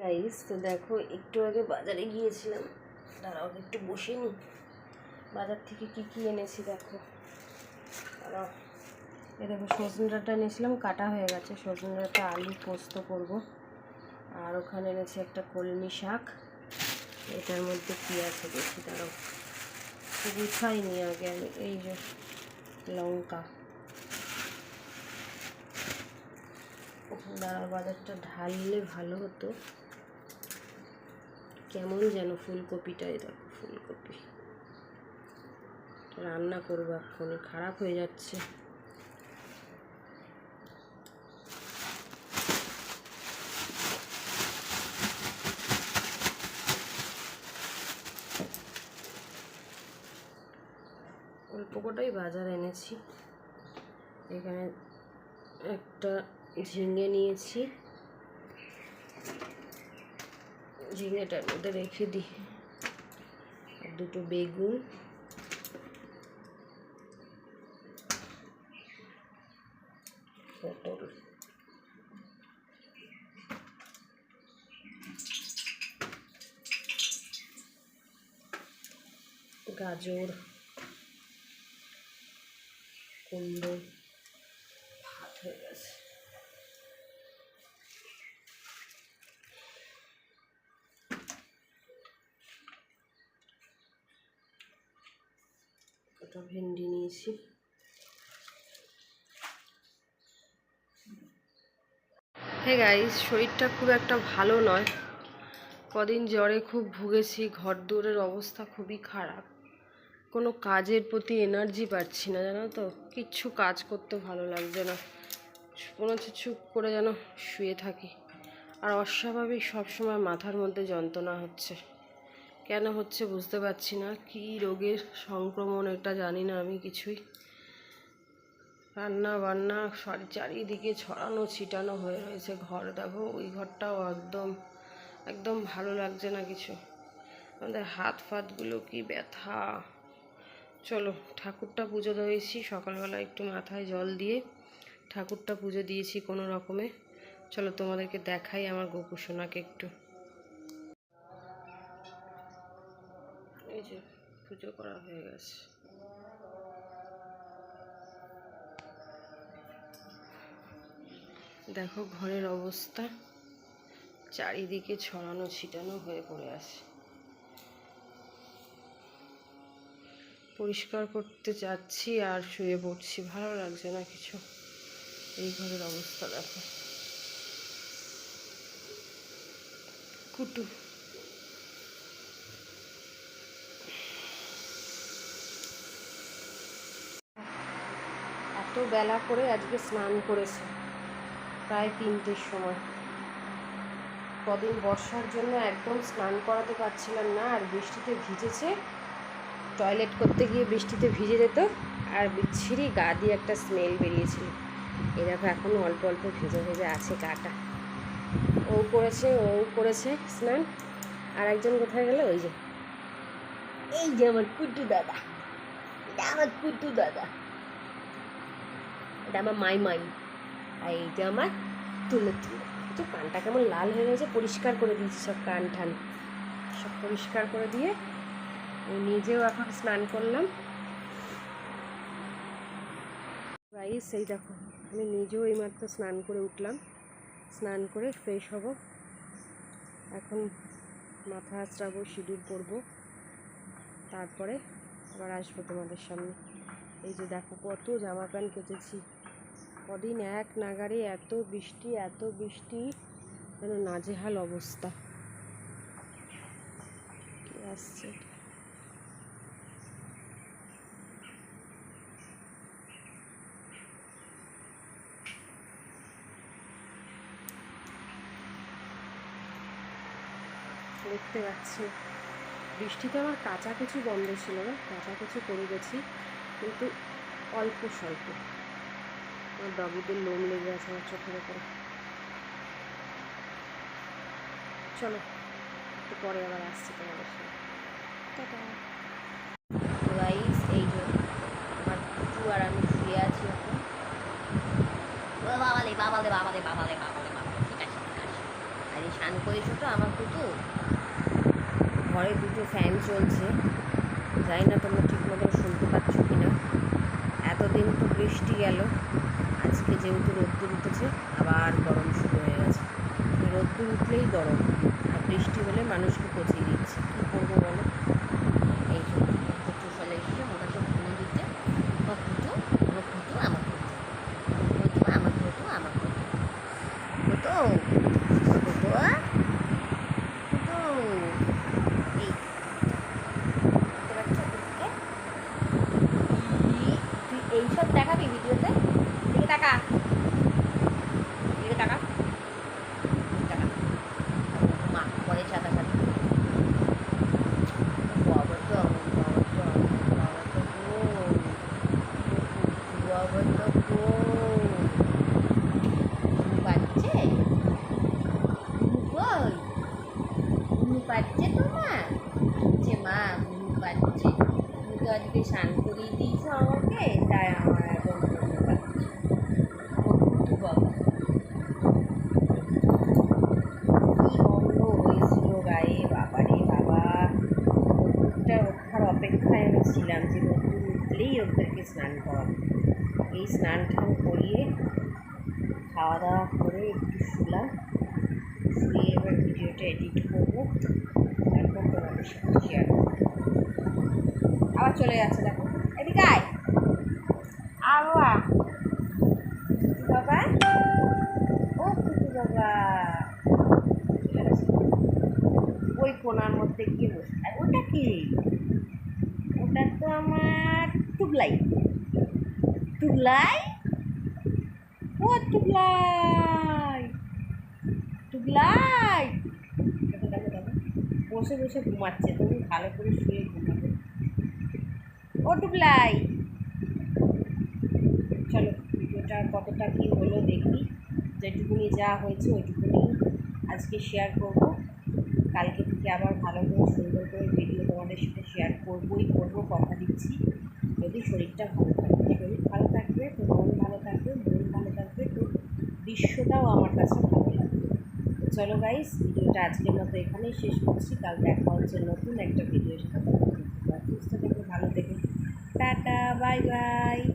Guys তো দেখো, একটু আগে বাজারে গিয়েছিলাম। দাঁড়াও, একটু বসে নি। বাজার থেকে কি কি এনেছি দেখো। এ দেখো, সজনে ডাঁটা এনেছিলাম, কাটা হয়ে গেছে। সজনে ডাঁটা, আলু পোস্ত করব। আর ওখানে এনেছি একটা কলমি শাক। এটার মধ্যে কি আছে দেখি দাঁড়াও গুছাইনি আগে আমি, এই যে লঙ্কা। দাঁড়া বাজারটা ঢাললে ভালো হতো। কেমন যেন ফুলকপিটাই দেখো, ফুলকপি। রান্না করব এখন, খারাপ হয়ে যাচ্ছে। অল্প কটাই বাজার এনেছি। এখানে একটা ঝিঙে নিয়েছি। ঝিঙেটার মধ্যে রেখে দিই। আর দুটো বেগুন। পটল। গাজর। কুমড়ো ভাত হয়ে গেছে ওটা ভেন্ডি নিয়েছি হে শরীরটা খুব একটা ভালো নয়। কদিন জ্বরে খুব ভুগেছি ঘর দৌড়ের অবস্থা খুবই খারাপ। কোনো কাজের প্রতি এনার্জি পাচ্ছি না, জানো তো? কিচ্ছু কাজ করতে ভালো লাগছে না। কোনো কিছু করে যেন শুয়ে থাকি। আর অস্বাভাবিক সবসময় মাথার মধ্যে যন্ত্রণা হচ্ছে। কেন হচ্ছে বুঝতে পারছি না। কী রোগের সংক্রমণ এটা জানি না আমি কিছুই। রান্না বান্না সারি, চারিদিকে ছড়ানো ছিটানো হয়ে রয়েছে ঘর। দেখো ওই ঘরটাও একদম একদম ভালো লাগছে না কিছু। আমাদের হাত ফাতগুলো কি ব্যথা। চলো ঠাকুরটা পুজো দিয়েছি, সকালবেলা একটু মাথায় জল দিয়ে ঠাকুরটা পুজো দিয়েছি কোনো রকমে। চলো তোমাদেরকে দেখাই আমার গোপু সোনাকে একটু এই যে পুজো করা হয়ে গেছে। দেখো ঘরের অবস্থা। চারিদিকে ছড়ানো ছিটানো হয়ে পড়ে আছে। পরিষ্কার করতে যাচ্ছি আর শুয়ে পড়ছি। ভালো লাগছে না কিছু? এই ঘরের অবস্থা দেখো। কুটু। বেলা করে আজকে স্নান করেছে। প্রায় তিনটের সময়। কদিন বর্ষার জন্য একদম স্নান করাতে পারছিলাম না, আর বৃষ্টিতে ভিজেছে। টয়লেট করতে গিয়ে বৃষ্টিতে ভিজে যেত, আর বিচ্ছিরি গা দিয়ে একটা স্মেল বেরিয়েছিল। এই দেখো এখনও অল্প অল্প ভেজে ভেজে আছে গাটা। ও করেছে ও করেছে স্নান। আর একজন কোথায় গেল? ওই যে। এই যে আমার কুটু দাদা। আমার কুটু দাদা। এটা আমার মাই মাই আর এইটা আমার তুলে তুলে। তো কানটা কেমন লাল হয়ে গেছে, পরিষ্কার করে দিয়েছি সব কান ঠান। সব পরিষ্কার করে দিয়ে নিজেও এখন স্নান করলাম। রাইস এই দেখো, আমি নিজেও এইমাত্র স্নান করে উঠলাম। স্নান করে ফ্রেশ হব। এখন মাথা আঁচড়াবো, সিঁদুর পরবো। তারপরে আবার আসব তোমাদের সামনে। এই যে দেখো, কত জামা প্যান্ট কেচেছি কদিন এক নাগারে এত বৃষ্টি এত বৃষ্টি, যেন নাজেহাল অবস্থা। আসছে? দেখতে পাচ্ছি। বৃষ্টিতে আমার কাচাকুচি বন্ধ ছিল না কাচাকুচি করে গেছি, কিন্তু অল্প স্বল্প। আমার ডগিদের লোম লেগে আছে আমার চোখের ওপরে। চলো একটু পরে আবার আসছি তোমাদের সাথে। টাটা। গাইস এই যে আমার কুটু আর আমি শুয়ে আছি এখন। বাবালে বাবালে বাবালে বাবালে বাবালে বাবালে ঠিক আছে ঠিক আছে। আরে স্নান করেছ তো আমার কুতু ঘরে দুটো ফ্যান চলছে। জানি না তোমরা ঠিক মতো শুনতে পাচ্ছ কি না এতদিন তো বৃষ্টি গেল। আজকে যেহেতু রোদ্দুর উঠেছে, আবার গরম শুরু হয়ে গেছে। রোদ্দুর উঠলেই গরম, আর বৃষ্টি হলে মানুষকে পচিয়ে দিচ্ছে। কী করব বলো এই যে কুতু ফেলে এসে ওনাকে ভুলে দিতে ও কুতু ও কুতু আমার কুতু কুতু আমার কুতু আমার কুতু কুতু কুতু কুতু এই দেখতে পাচ্ছ কুতুকে? ই, তুই এইসব দেখাবি ভিডিওতে দিকে টাকা দিকে টাকা টাকা মা পরে সাদা সাদা বাবা তো বাবা তো বাবা তো বোন বাবা তো বোন বাচ্চে কই ঘুমু পাচ্ছে তোমার যে মা ঘুমু পাচ্ছে তুমি স্নান করিয়ে দিয়েছ আমাকে, তাই আমার এখন গন্ধ হয়েছিল গায়ে বাবা। রে বাবা রোদ্দুরটা অপেক্ষায় আমি ছিলাম যে রোদ্দুর উঠলেই ওদেরকে স্নান করাবো। এই স্নান টান খাওয়া দাওয়া করে একটু শুলাম। শুয়ে এবার ভিডিওটা এডিট করব। তারপর তোমাদের সাথে শেয়ার করব। আবার চলে যাচ্ছে, দেখো। এদিকে আয়। আরও বাবা ও কুতু বাবা। ওই কোনার মধ্যে গিয়ে বসে ওটা কি? ওটা তো আমার টুবলাই। টুবলাই? ও টুবলাই। টুবলাই। বসে বসে ঘুমাচ্ছে। তুমি ভালো করে শুয়ে ঘুমাবে। ও চলো, ভিডিওটা কতটা কী হলো দেখি। যেটুকুনি যা হয়েছে ওইটুকুনি আজকে শেয়ার করব। কালকে থেকে আবার ভালো করে, সুন্দর করে ভিডিও তোমাদের সাথে শেয়ার করবই, করব, কথা দিচ্ছি। যদি শরীরটা ভালো থাকে, শরীর ভালো থাকবে, তো মন ভালো থাকবে, মন ভালো থাকবে, তো দৃশ্যটাও আমার কাছে ভালো লাগবে। চলো গাইস ভিডিওটা আজকের মতো এখানেই শেষ করছি। কাল দেখা হচ্ছে নতুন একটা ভিডিওর সাথে। সুস্থ ভালো থেকে। Tata bye bye.